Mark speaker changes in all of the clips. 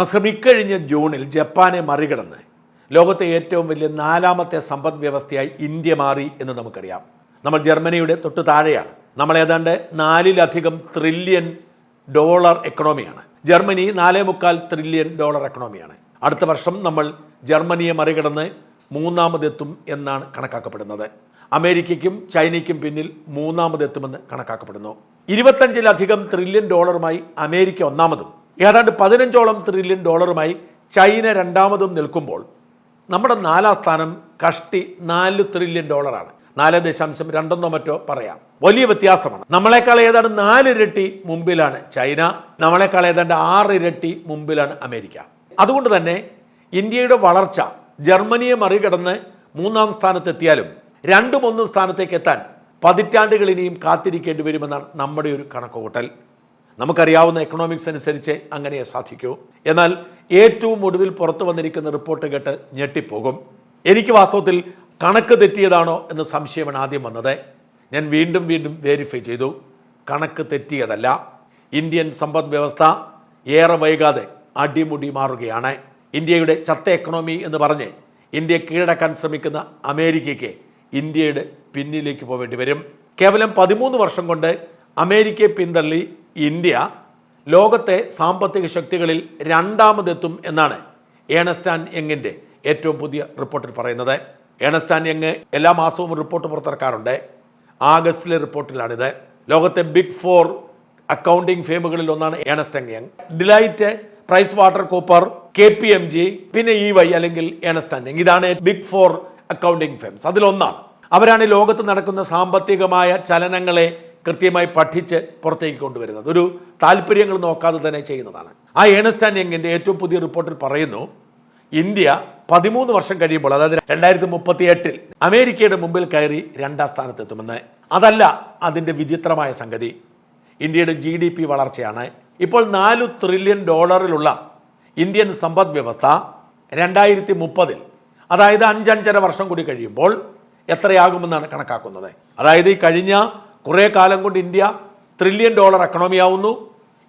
Speaker 1: നമസ്കാരം ഇക്കഴിഞ്ഞ ജൂണിൽ ജപ്പാനെ മറികടന്ന് ലോകത്തെ ഏറ്റവും വലിയ നാലാമത്തെ സമ്പദ് വ്യവസ്ഥയായി ഇന്ത്യ മാറി എന്ന് നമുക്കറിയാം. നമ്മൾ ജർമ്മനിയുടെ തൊട്ട് താഴെയാണ്. നമ്മൾ ഏതാണ്ട് നാലിലധികം ട്രില്യൺ ഡോളർ എക്കണോമിയാണ് ജർമ്മനി നാലേ മുക്കാൽ ട്രില്യൺ ഡോളർ എക്കണോമിയാണ് അടുത്ത വർഷം നമ്മൾ ജർമ്മനിയെ മറികടന്ന് മൂന്നാമതെത്തും എന്നാണ് കണക്കാക്കപ്പെടുന്നത്. അമേരിക്കയ്ക്കും ചൈനയ്ക്കും പിന്നിൽ മൂന്നാമതെത്തുമെന്ന് കണക്കാക്കപ്പെടുന്നു. ഇരുപത്തഞ്ചിലധികം ട്രില്യൺ ഡോളറുമായി അമേരിക്ക ഒന്നാമതും. ഏതാണ്ട് പതിനഞ്ചോളം ട്രില്യൺ ഡോളറുമായി ചൈന രണ്ടാമതും നിൽക്കുമ്പോൾ നമ്മുടെ നാലാം സ്ഥാനം കഷ്ടി നാല് ട്രില്യൺ ഡോളറാണ് നാല് ദശാംശം രണ്ടെന്നോ മറ്റോ പറയാം. വലിയ വ്യത്യാസമാണ്. നമ്മളെക്കാൾ ഏതാണ്ട് നാലിരട്ടി മുമ്പിലാണ് ചൈന. നമ്മളെക്കാൾ ഏതാണ്ട് ആറ് ഇരട്ടി മുമ്പിലാണ് അമേരിക്ക. അതുകൊണ്ട് തന്നെ ഇന്ത്യയുടെ വളർച്ച ജർമ്മനിയെ മറികടന്ന് മൂന്നാം സ്ഥാനത്തെത്തിയാലും രണ്ടും ഒന്നും സ്ഥാനത്തേക്ക് എത്താൻ പതിറ്റാണ്ടുകൾ ഇനിയും കാത്തിരിക്കേണ്ടി വരുമെന്നാണ് നമ്മുടെ ഒരു കണക്കുകൂട്ടൽ. നമുക്കറിയാവുന്ന എക്കണോമിക്സ് അനുസരിച്ച് അങ്ങനെ സാധിക്കൂ. എന്നാൽ ഏറ്റവും ഒടുവിൽ പുറത്തു വന്നിരിക്കുന്ന റിപ്പോർട്ട് കേട്ട് ഞെട്ടിപ്പോകും. എനിക്ക് വാസ്തവത്തിൽ കണക്ക് തെറ്റിയതാണോ എന്ന സംശയമാണ് ആദ്യം വന്നത്. ഞാൻ വീണ്ടും വീണ്ടും വേരിഫൈ ചെയ്തു. കണക്ക് തെറ്റിയതല്ല. ഇന്ത്യൻ സമ്പദ് വ്യവസ്ഥ ഏറെ വൈകാതെ അടിമുടി മാറുകയാണ്. ഇന്ത്യയുടെ ചത്ത എക്കണോമി എന്ന് പറഞ്ഞ് ഇന്ത്യ കീഴടക്കാൻ ശ്രമിക്കുന്ന അമേരിക്കയ്ക്ക് ഇന്ത്യയുടെ പിന്നിലേക്ക് പോവേണ്ടി വരും. കേവലം പതിമൂന്ന് വർഷം കൊണ്ട് അമേരിക്കയെ പിന്തള്ളി ഇന്ത്യ ലോകത്തെ സാമ്പത്തിക ശക്തികളിൽ രണ്ടാമതെത്തും എന്നാണ് ഏണസ്റ്റാൻ യങ്ങിന്റെ ഏറ്റവും പുതിയ റിപ്പോർട്ടിൽ പറയുന്നത്. ഏണസ്റ്റാൻ യങ് എല്ലാ മാസവും റിപ്പോർട്ട് പുറത്തിറക്കാറുണ്ട്. ആഗസ്റ്റിലെ റിപ്പോർട്ടിലാണിത്. ലോകത്തെ ബിഗ് ഫോർ അക്കൗണ്ടിംഗ് ഫേമുകളിൽ ഒന്നാണ് Ernst Young. Deloitte Price water Cooper K P M G പിന്നെ ഇ വൈ അല്ലെങ്കിൽ ഏണസ്റ്റ് യങ്. ഇതാണ് ബിഗ് ഫോർ അക്കൗണ്ടിംഗ് ഫേംസ്. അതിലൊന്നാണ്. അവരാണ് ലോകത്ത് നടക്കുന്ന സാമ്പത്തികമായ ചലനങ്ങളെ കൃത്യമായി പഠിച്ച് പുറത്തേക്ക് കൊണ്ടുവരുന്നത്. ഒരു താല്പര്യങ്ങൾ നോക്കാതെ തന്നെ ചെയ്യുന്നതാണ്. ആ ഏണസ്റ്റ് യങ്ങിന്റെ ഏറ്റവും പുതിയ റിപ്പോർട്ടിൽ പറയുന്നു ഇന്ത്യ പതിമൂന്ന് വർഷം കഴിയുമ്പോൾ അതായത് രണ്ടായിരത്തി മുപ്പത്തി എട്ടിൽ അമേരിക്കയുടെ മുമ്പിൽ കയറി രണ്ടാം സ്ഥാനത്തെത്തുമെന്ന്. അതല്ല അതിന്റെ വിചിത്രമായ സംഗതി. ഇന്ത്യയുടെ ജി ഡി പി വളർച്ചയാണ്. ഇപ്പോൾ നാലു ട്രില്യൺ ഡോളറിലുള്ള ഇന്ത്യൻ സമ്പദ് വ്യവസ്ഥ രണ്ടായിരത്തി മുപ്പതിൽ അതായത് അഞ്ചഞ്ചര വർഷം കൂടി കഴിയുമ്പോൾ എത്രയാകുമെന്നാണ് കണക്കാക്കുന്നത്. അതായത് ഈ കഴിഞ്ഞ കുറേ കാലം കൊണ്ട് ഇന്ത്യ ട്രില്യൺ ഡോളർ എക്കണോമി ആവുന്നു.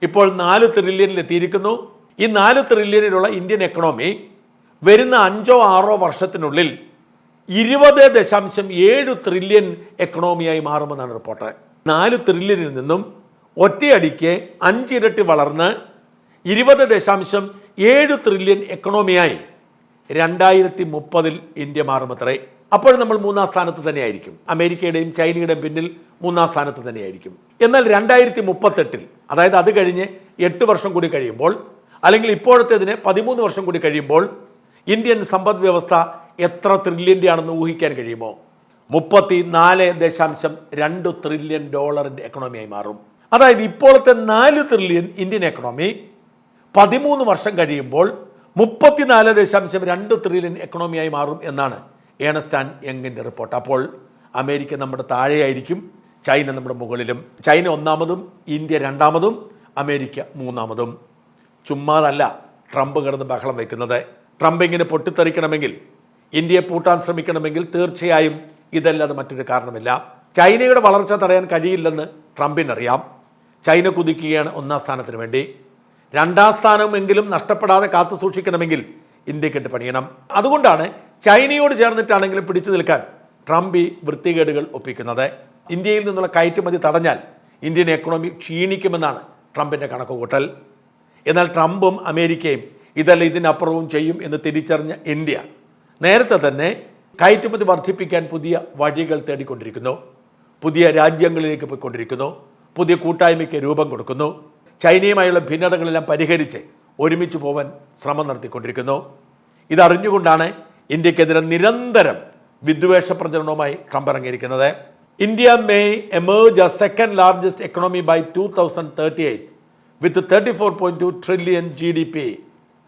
Speaker 1: ഇപ്പോൾ നാല് ട്രില്യണിൽ എത്തിയിരിക്കുന്നു. ഈ നാല് ട്രില്യണിലുള്ള ഇന്ത്യൻ എക്കണോമി വരുന്ന അഞ്ചോ ആറോ വർഷത്തിനുള്ളിൽ ഇരുപത് ദശാംശം ഏഴ് ട്രില്യൺ എക്കണോമിയായി മാറുമെന്നാണ് റിപ്പോർട്ട്. നാല് ട്രില്യണിൽ നിന്നും ഒറ്റയടിക്ക് അഞ്ചിരട്ടി വളർന്ന് ഇരുപത് ദശാംശം ഏഴ് ട്രില്യൺ എക്കണോമിയായി രണ്ടായിരത്തി മുപ്പതിൽ ഇന്ത്യ മാറുമത്രേ അപ്പോൾ നമ്മൾ മൂന്നാം സ്ഥാനത്ത് തന്നെയായിരിക്കും. അമേരിക്കയുടെയും ചൈനയുടെയും പിന്നിൽ മൂന്നാം സ്ഥാനത്ത് തന്നെയായിരിക്കും. എന്നാൽ രണ്ടായിരത്തി മുപ്പത്തെട്ടിൽ അതായത് അത് കഴിഞ്ഞ് എട്ട് വർഷം കൂടി കഴിയുമ്പോൾ അല്ലെങ്കിൽ ഇപ്പോഴത്തേതിന് പതിമൂന്ന് വർഷം കൂടി കഴിയുമ്പോൾ ഇന്ത്യൻ സമ്പദ് വ്യവസ്ഥ എത്ര ട്രില്യന്റെ ആണെന്ന് ഊഹിക്കാൻ കഴിയുമോ? മുപ്പത്തി നാല് ദശാംശം രണ്ട് ട്രില്യൺ ഡോളറിന്റെ എക്കണോമിയായി മാറും. അതായത് ഇപ്പോഴത്തെ നാല് ട്രില്യൺ ഇന്ത്യൻ എക്കണോമി പതിമൂന്ന് വർഷം കഴിയുമ്പോൾ മുപ്പത്തിനാല് ദശാംശം രണ്ട് ട്രില്യൺ എക്കണോമിയായി മാറും എന്നാണ് ഏണസ്റ്റാൻ യങ്ങിന്റെ റിപ്പോർട്ട്. അപ്പോൾ അമേരിക്ക നമ്മുടെ താഴെയായിരിക്കും ചൈന നമ്മുടെ മുകളിലും. ചൈന ഒന്നാമതും ഇന്ത്യ രണ്ടാമതും അമേരിക്ക മൂന്നാമതും. ചുമ്മാതല്ല ട്രംപ് കിടന്ന് ബഹളം വയ്ക്കുന്നത് ട്രംപ് ഇങ്ങനെ പൊട്ടിത്തെറിക്കണമെങ്കിൽ ഇന്ത്യയെ പൂട്ടാൻ ശ്രമിക്കണമെങ്കിൽ തീർച്ചയായും ഇതല്ലാതെ മറ്റൊരു കാരണമില്ല. ചൈനയുടെ വളർച്ച തടയാൻ കഴിയില്ലെന്ന് ട്രംപിനറിയാം. ചൈന കുതിക്കുകയാണ് ഒന്നാം സ്ഥാനത്തിന് വേണ്ടി. രണ്ടാം സ്ഥാനമെങ്കിലും നഷ്ടപ്പെടാതെ കാത്തു സൂക്ഷിക്കണമെങ്കിൽ ഇന്ത്യക്കിട്ട് പണിയണം. അതുകൊണ്ടാണ് ചൈനയോട് ചേർന്നിട്ടാണെങ്കിലും പിടിച്ചു നിൽക്കാൻ ട്രംപ് ഈ വൃത്തികേടുകൾ ഒപ്പിക്കുന്നത്. ഇന്ത്യയിൽ നിന്നുള്ള കയറ്റുമതി തടഞ്ഞാൽ ഇന്ത്യൻ എക്കണോമി ക്ഷീണിക്കുമെന്നാണ് ട്രംപിന്റെ കണക്കുകൂട്ടൽ. എന്നാൽ ട്രംപും അമേരിക്കയും ഇതല്ല ഇതിനപ്പുറവും ചെയ്യും എന്ന് തിരിച്ചറിഞ്ഞ ഇന്ത്യ നേരത്തെ തന്നെ കയറ്റുമതി വർദ്ധിപ്പിക്കാൻ പുതിയ വഴികൾ തേടിക്കൊണ്ടിരിക്കുന്നു. പുതിയ രാജ്യങ്ങളിലേക്ക് പോയിക്കൊണ്ടിരിക്കുന്നു. പുതിയ കൂട്ടായ്മയ്ക്ക് രൂപം കൊടുക്കുന്നു. ചൈനയുമായുള്ള ഭിന്നതകളെല്ലാം പരിഹരിച്ച് ഒരുമിച്ച് പോവാൻ ശ്രമം നടത്തിക്കൊണ്ടിരിക്കുന്നു. ഇതറിഞ്ഞുകൊണ്ടാണ് ഇന്ത്യക്കെതിരെ നിരന്തരം വിദ്വേഷ പ്രചരണവുമായി Trump ഇറങ്ങിയിരിക്കുന്നത് India may emerge a second largest economy by two thousand thirty eight with thirty four point two trillion G D P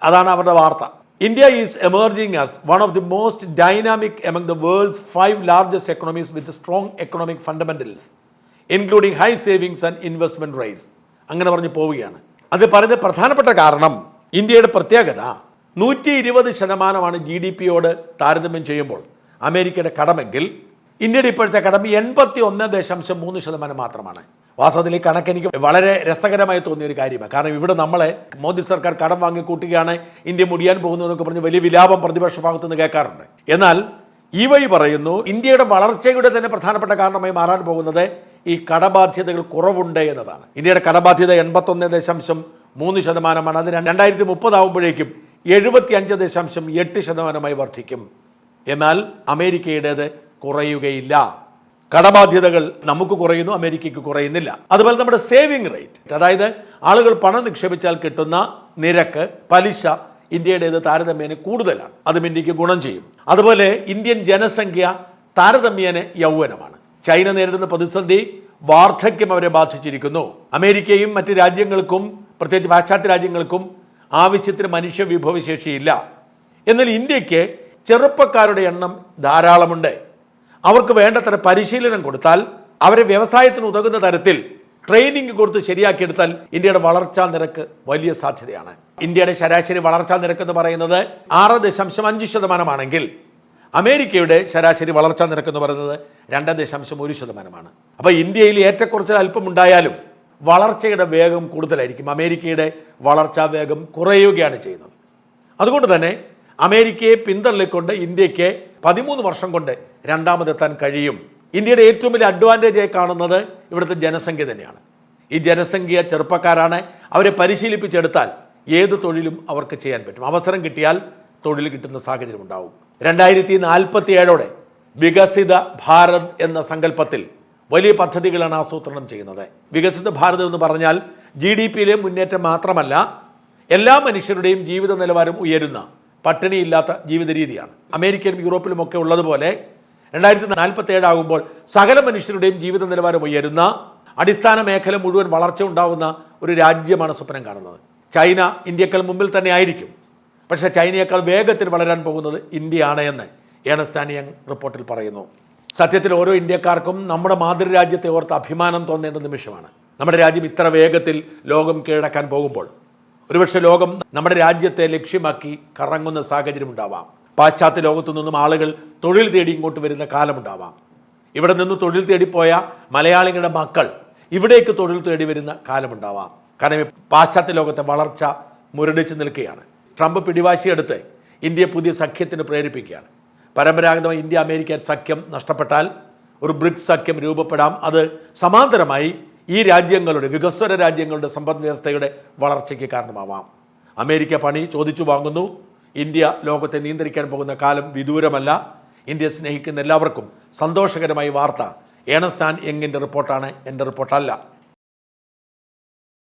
Speaker 1: അതാണ് അവരുടെ വാർത്ത. India is emerging as one of the most dynamic among the world's five largest economies with strong economic fundamentals including high savings and investment rates അങ്ങനെ പറഞ്ഞ് പോവുകയാണ്. അത് പറയുന്ന പ്രധാനപ്പെട്ട കാരണം ഇന്ത്യയുടെ പ്രത്യേകത നൂറ്റി ഇരുപത് ശതമാനമാണ് ജി ഡി പിയോട് താരതമ്യം ചെയ്യുമ്പോൾ അമേരിക്കയുടെ കടമെങ്കിൽ ഇന്ത്യയുടെ ഇപ്പോഴത്തെ കടം എൺപത്തി ഒന്ന് ദശാംശം മൂന്ന് ശതമാനം മാത്രമാണ്. വാസ്തവത്തിൽ ഈ കണക്ക് എനിക്ക് വളരെ രസകരമായി തോന്നിയ ഒരു കാര്യമാണ്. കാരണം ഇവിടെ നമ്മളെ മോദി സർക്കാർ കടം വാങ്ങിക്കൂട്ടുകയാണ് ഇന്ത്യ മുടിയാൻ പോകുന്നു എന്നൊക്കെ പറഞ്ഞ് വലിയ വിലാപം പ്രതിപക്ഷ ഭാഗത്തു നിന്ന് കേൾക്കാറുണ്ട്. എന്നാൽ ഈ വഴി പറയുന്നു ഇന്ത്യയുടെ വളർച്ചയുടെ തന്നെ പ്രധാനപ്പെട്ട കാരണമായി മാറാൻ പോകുന്നത് ഈ കടബാധ്യതകൾ കുറവുണ്ട് എന്നതാണ്. ഇന്ത്യയുടെ കടബാധ്യത എൺപത്തൊന്ന് ദശാംശം മൂന്ന് ശതമാനമാണ്. അത് രണ്ടായിരത്തി മുപ്പതാവുമ്പോഴേക്കും എഴുപത്തി അഞ്ച് ദശാംശം എട്ട് ശതമാനമായി വർദ്ധിക്കും. എന്നാൽ അമേരിക്കയുടേത് കുറയുകയില്ല. കടബാധ്യതകൾ നമുക്ക് കുറയുന്നു അമേരിക്കയ്ക്ക് കുറയുന്നില്ല. അതുപോലെ നമ്മുടെ സേവിങ് റേറ്റ് അതായത് ആളുകൾ പണം നിക്ഷേപിച്ചാൽ കിട്ടുന്ന നിരക്ക് പലിശ ഇന്ത്യയുടേത് താരതമ്യേന കൂടുതലാണ്. അതും ഇന്ത്യയ്ക്ക് ഗുണം ചെയ്യും. അതുപോലെ ഇന്ത്യൻ ജനസംഖ്യ താരതമ്യേന യൗവനമാണ്. ചൈന നേരിടുന്ന പ്രതിസന്ധി വാർദ്ധക്യം അവരെ ബാധിച്ചിരിക്കുന്നു. അമേരിക്കയും മറ്റ് രാജ്യങ്ങൾക്കും പ്രത്യേകിച്ച് പാശ്ചാത്യ രാജ്യങ്ങൾക്കും ആവശ്യത്തിന് മനുഷ്യ വിഭവശേഷിയില്ല. എന്നാൽ ഇന്ത്യയ്ക്ക് ചെറുപ്പക്കാരുടെ എണ്ണം ധാരാളമുണ്ട്. അവർക്ക് വേണ്ടത്ര പരിശീലനം കൊടുത്താൽ അവരെ വ്യവസായത്തിന് ഉതകുന്ന തരത്തിൽ ട്രെയിനിങ് കൊടുത്ത് ശരിയാക്കിയെടുത്താൽ ഇന്ത്യയുടെ വളർച്ചാ നിരക്ക് വലിയ സാധ്യതയാണ്. ഇന്ത്യയുടെ ശരാശരി വളർച്ചാ നിരക്ക് എന്ന് പറയുന്നത് ആറ് ദശാംശം അഞ്ച് ശതമാനമാണെങ്കിൽ അമേരിക്കയുടെ ശരാശരി വളർച്ചാ നിരക്ക് എന്ന് പറയുന്നത് രണ്ട് ദശാംശം ഒരു ശതമാനമാണ്. അപ്പോൾ ഇന്ത്യയിൽ ഏറ്റക്കുറച്ചിൽ അല്പം ഉണ്ടായാലും വളർച്ചയുടെ വേഗം കൂടുതലായിരിക്കും. അമേരിക്കയുടെ വളർച്ചാ വേഗം കുറയുകയാണ് ചെയ്യുന്നത്. അതുകൊണ്ട് തന്നെ അമേരിക്കയെ പിന്തള്ളിക്കൊണ്ട് ഇന്ത്യയ്ക്ക് പതിമൂന്ന് വർഷം കൊണ്ട് രണ്ടാമതെത്താൻ കഴിയും. ഇന്ത്യയുടെ ഏറ്റവും വലിയ അഡ്വാന്റേജ് ആയി കാണുന്നത് ഇവിടുത്തെ ജനസംഖ്യ തന്നെയാണ്. ഈ ജനസംഖ്യ ചെറുപ്പക്കാരാണ്. അവരെ പരിശീലിപ്പിച്ചെടുത്താൽ ഏത് തൊഴിലും അവർക്ക് ചെയ്യാൻ പറ്റും. അവസരം കിട്ടിയാൽ തൊഴിൽ കിട്ടുന്ന സാഹചര്യം ഉണ്ടാവും. രണ്ടായിരത്തി നാൽപ്പത്തി ഏഴോടെ വികസിത ഭാരത് എന്ന സങ്കല്പത്തിൽ വലിയ പദ്ധതികളാണ് ആസൂത്രണം ചെയ്യുന്നത്. വികസിത ഭാരതം എന്ന് പറഞ്ഞാൽ ജി ഡി പിയിലെ മുന്നേറ്റം മാത്രമല്ല എല്ലാ മനുഷ്യരുടെയും ജീവിത നിലവാരം ഉയരുന്ന പട്ടിണിയില്ലാത്ത ജീവിത രീതിയാണ്. അമേരിക്കയിലും യൂറോപ്പിലും ഒക്കെ ഉള്ളതുപോലെ രണ്ടായിരത്തി നാൽപ്പത്തി ഏഴാകുമ്പോൾ സകല മനുഷ്യരുടെയും ജീവിത നിലവാരം ഉയരുന്ന അടിസ്ഥാന മേഖല മുഴുവൻ വളർച്ച ഉണ്ടാവുന്ന ഒരു രാജ്യമാണ് സ്വപ്നം കാണുന്നത്. ചൈന ഇന്ത്യക്കാൾ മുമ്പിൽ തന്നെ ആയിരിക്കും. പക്ഷേ ചൈനയേക്കാൾ വേഗത്തിൽ വളരാൻ പോകുന്നത് ഇന്ത്യയാണ് എന്ന് ഏണസ്റ്റാനിയങ് റിപ്പോർട്ടിൽ പറയുന്നു. സത്യത്തിൽ ഓരോ ഇന്ത്യക്കാർക്കും നമ്മുടെ മാതൃരാജ്യത്തെ ഓർത്ത് അഭിമാനം തോന്നേണ്ട നിമിഷമാണ്. നമ്മുടെ രാജ്യം ഇത്ര വേഗത്തിൽ ലോകം കീഴടക്കാൻ പോകുമ്പോൾ ഒരുപക്ഷെ ലോകം നമ്മുടെ രാജ്യത്തെ ലക്ഷ്യമാക്കി കറങ്ങുന്ന സാഹചര്യം ഉണ്ടാവാം. പാശ്ചാത്യ ലോകത്തു നിന്നും ആളുകൾ തൊഴിൽ തേടി ഇങ്ങോട്ട് വരുന്ന കാലമുണ്ടാവാം ഇവിടെ നിന്ന് തൊഴിൽ തേടിപ്പോയ മലയാളികളുടെ മക്കൾ ഇവിടേക്ക് തൊഴിൽ തേടി വരുന്ന കാലമുണ്ടാവാം കാരണം പാശ്ചാത്യ ലോകത്തെ വളർച്ച മുരടിച്ചു നിൽക്കുകയാണ്. ട്രംപ് പിടിവാശിയെടുത്ത് ഇന്ത്യ പുതിയ സഖ്യത്തിന് പ്രേരിപ്പിക്കുകയാണ്. പരമ്പരാഗതമായി ഇന്ത്യ അമേരിക്ക സഖ്യം നഷ്ടപ്പെട്ടാൽ ഒരു ബ്രിക്സ് സഖ്യം രൂപപ്പെടാം. അത് സമാന്തരമായി ഈ രാജ്യങ്ങളുടെ വികസ്വര രാജ്യങ്ങളുടെ സമ്പദ് വ്യവസ്ഥയുടെ വളർച്ചയ്ക്ക് കാരണമാവാം. അമേരിക്ക പണി ചോദിച്ചു വാങ്ങുന്നു. ഇന്ത്യ ലോകത്തെ നിയന്ത്രിക്കാൻ പോകുന്ന കാലം വിദൂരമല്ല. ഇന്ത്യ സ്നേഹിക്കുന്ന എല്ലാവർക്കും സന്തോഷകരമായി വാർത്ത. ഏണസ്താൻ യങ്ങിന്റെ റിപ്പോർട്ടാണ് എന്റെ റിപ്പോർട്ടല്ല.